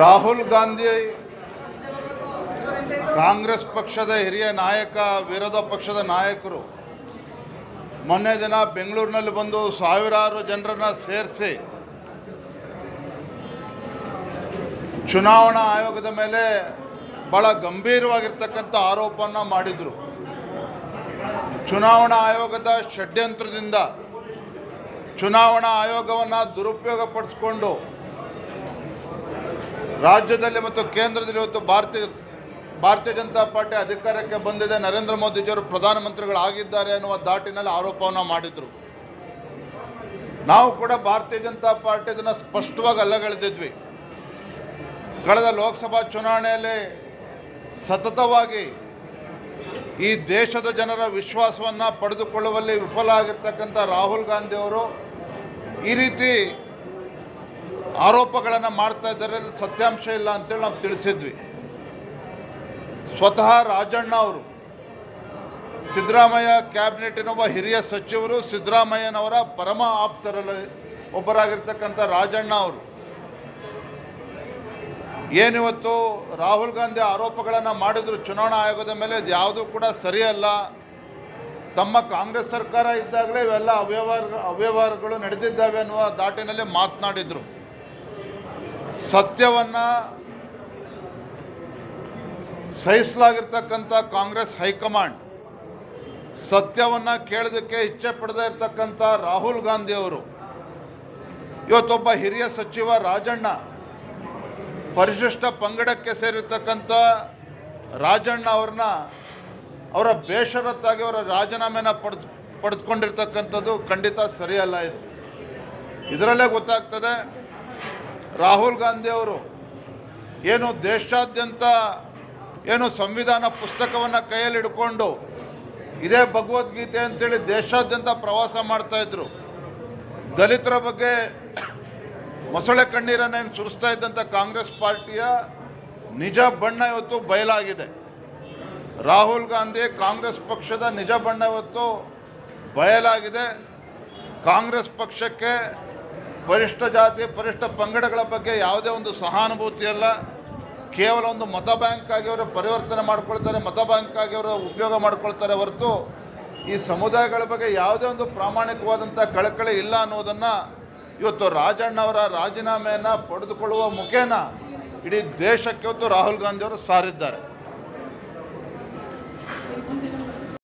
ರಾಹುಲ್ ಗಾಂಧಿ ಕಾಂಗ್ರೆಸ್ ಪಕ್ಷದ ಹಿರಿಯ ನಾಯಕ, ವಿರೋಧ ಪಕ್ಷದ ನಾಯಕರು ಮೊನ್ನೆ ದಿನ ಬೆಂಗಳೂರಿನಲ್ಲಿ ಬಂದು ಸಾವಿರಾರು ಜನರನ್ನ ಸೇರಿಸಿ ಚುನಾವಣಾ ಆಯೋಗದ ಮೇಲೆ ಬಹಳ ಗಂಭೀರವಾಗಿರ್ತಕ್ಕಂಥ ಆರೋಪವನ್ನು ಮಾಡಿದರು. ಚುನಾವಣಾ ಆಯೋಗದ ಷಡ್ಯಂತ್ರದಿಂದ ಚುನಾವಣಾ ಆಯೋಗವನ್ನು ದುರುಪಯೋಗಪಡಿಸಿಕೊಂಡು ರಾಜ್ಯದಲ್ಲಿ ಮತ್ತು ಕೇಂದ್ರದಲ್ಲಿ ಇವತ್ತು ಭಾರತೀಯ ಭಾರತೀಯ ಜನತಾ ಪಾರ್ಟಿ ಅಧಿಕಾರಕ್ಕೆ ಬಂದಿದೆ. ನರೇಂದ್ರ ಮೋದಿಜಿಯವರು ಪ್ರಧಾನಮಂತ್ರಿಗಳಾಗಿದ್ದಾರೆ ಅನ್ನುವ ದಾಟಿನಲ್ಲಿ ಆರೋಪವನ್ನು ಮಾಡಿದರು. ನಾವು ಕೂಡ ಭಾರತೀಯ ಜನತಾ ಪಾರ್ಟಿ ಇದನ್ನು ಸ್ಪಷ್ಟವಾಗಿ ಅಲ್ಲಗಳೆದಿದ್ವಿ. ಕಳೆದ ಲೋಕಸಭಾ ಚುನಾವಣೆಯಲ್ಲಿ ಸತತವಾಗಿ ಈ ದೇಶದ ಜನರ ವಿಶ್ವಾಸವನ್ನು ಪಡೆದುಕೊಳ್ಳುವಲ್ಲಿ ವಿಫಲ ಆಗಿರ್ತಕ್ಕಂಥ ರಾಹುಲ್ ಗಾಂಧಿಯವರು ಈ ರೀತಿ ಆರೋಪಗಳನ್ನು ಮಾಡ್ತಾ ಇದ್ದಾರೆ, ಅದು ಸತ್ಯಾಂಶ ಇಲ್ಲ ಅಂತೇಳಿ ನಾವು ತಿಳಿಸಿದ್ವಿ. ಸ್ವತಃ ರಾಜಣ್ಣ ಅವರು, ಸಿದ್ದರಾಮಯ್ಯ ಕ್ಯಾಬಿನೆಟ್ನ ಒಬ್ಬ ಹಿರಿಯ ಸಚಿವರು ಸಿದ್ದರಾಮಯ್ಯನವರ ಪರಮ ಆಪ್ತರಲ್ಲಿ ಒಬ್ಬರಾಗಿರ್ತಕ್ಕಂಥ ರಾಜಣ್ಣ ಅವರು. ಏನಿವತ್ತು ರಾಹುಲ್ ಗಾಂಧಿ ಆರೋಪಗಳನ್ನು ಮಾಡಿದ್ರು, ಚುನಾವಣಾ ಆಯೋಗದ ಮೇಲೆ ಇದು ಯಾವುದೂ ಕೂಡ ಸರಿಯಲ್ಲ. ತಮ್ಮ ಕಾಂಗ್ರೆಸ್ ಸರ್ಕಾರ ಇದ್ದಾಗಲೇ ಇವೆಲ್ಲ ಅವ್ಯವಹಾರ, ಅವ್ಯವಹಾರಗಳು ನಡೆದಿದ್ದಾವೆ ಅನ್ನುವ ದಾಟಿನಲ್ಲಿ ಮಾತನಾಡಿದರು. ಸತ್ಯವನ್ನು ಸಹಿಸಲಾಗಿರ್ತಕ್ಕಂಥ ಕಾಂಗ್ರೆಸ್ ಹೈಕಮಾಂಡ್ ಸತ್ಯವನ್ನು ಕೇಳೋದಕ್ಕೆ ಇಚ್ಛೆ ಪಡದೇ ಇರತಕ್ಕಂಥ ರಾಹುಲ್ ಗಾಂಧಿ ಅವರು, ಇವತ್ತೊಬ್ಬ ಹಿರಿಯ ಸಚಿವ ರಾಜಣ್ಣ, ಪರಿಶಿಷ್ಟ ಪಂಗಡಕ್ಕೆ ಸೇರಿರ್ತಕ್ಕಂಥ ರಾಜಣ್ಣ ಅವ್ರನ್ನ ಅವರ ಬೇಷರತ್ತಾಗಿ ಅವರ ರಾಜೀನಾಮೆನ ಪಡೆದು, ಪಡೆದುಕೊಂಡಿರ್ತಕ್ಕಂಥದ್ದು ಖಂಡಿತ ಸರಿಯಲ್ಲ ಇದು. ಇದರಲ್ಲೇ ಗೊತ್ತಾಗ್ತದೆ ರಾಹುಲ್ ಗಾಂಧಿ ಅವರು ಏನು ದೇಶಾದ್ಯಂತ ಏನು ಸಂವಿಧಾನ ಪುಸ್ತಕವನ್ನು ಕೈಯಲ್ಲಿ ಹಿಡ್ಕೊಂಡು ಇದೇ ಭಗವದ್ಗೀತೆ ಅಂತೇಳಿ ದೇಶಾದ್ಯಂತ ಪ್ರವಾಸ ಮಾಡ್ತಾ ಇದ್ರು. ದಲಿತರ ಬಗ್ಗೆ ಮೊಸಳೆ ಕಣ್ಣೀರನ್ನೇನು ಸುರಿಸ್ತಾ ಇದ್ದಂಥ ಕಾಂಗ್ರೆಸ್ ಪಾರ್ಟಿಯ ನಿಜ ಬಣ್ಣ ಇವತ್ತು ಬಯಲಾಗಿದೆ. ರಾಹುಲ್ ಗಾಂಧಿ ಕಾಂಗ್ರೆಸ್ ಪಕ್ಷದ ನಿಜ ಬಣ್ಣ ಇವತ್ತು ಬಯಲಾಗಿದೆ. ಕಾಂಗ್ರೆಸ್ ಪಕ್ಷಕ್ಕೆ ಪರಿಷ್ಠ ಜಾತಿ, ಪರಿಷ್ಠ ಪಂಗಡಗಳ ಬಗ್ಗೆ ಯಾವುದೇ ಒಂದು ಸಹಾನುಭೂತಿ ಅಲ್ಲ ಕೇವಲ ಒಂದು ಮತ ಬ್ಯಾಂಕ್ ಆಗಿ ಅವರು ಪರಿವರ್ತನೆ ಮಾಡ್ಕೊಳ್ತಾರೆ, ಮತ ಬ್ಯಾಂಕ್ ಆಗಿ ಅವರು ಉಪಯೋಗ ಮಾಡ್ಕೊಳ್ತಾರೆ ಹೊರತು ಈ ಸಮುದಾಯಗಳ ಬಗ್ಗೆ ಯಾವುದೇ ಒಂದು ಪ್ರಾಮಾಣಿಕವಾದಂಥ ಕಳಕಳಿ ಇಲ್ಲ ಅನ್ನೋದನ್ನು ಇವತ್ತು ರಾಜಣ್ಣ ಅವರ ರಾಜೀನಾಮೆಯನ್ನು ಪಡೆದುಕೊಳ್ಳುವ ಮುಖೇನ ಇಡೀ ದೇಶಕ್ಕೆ ಇವತ್ತು ರಾಹುಲ್ ಗಾಂಧಿಯವರು ಸಾರಿದ್ದಾರೆ.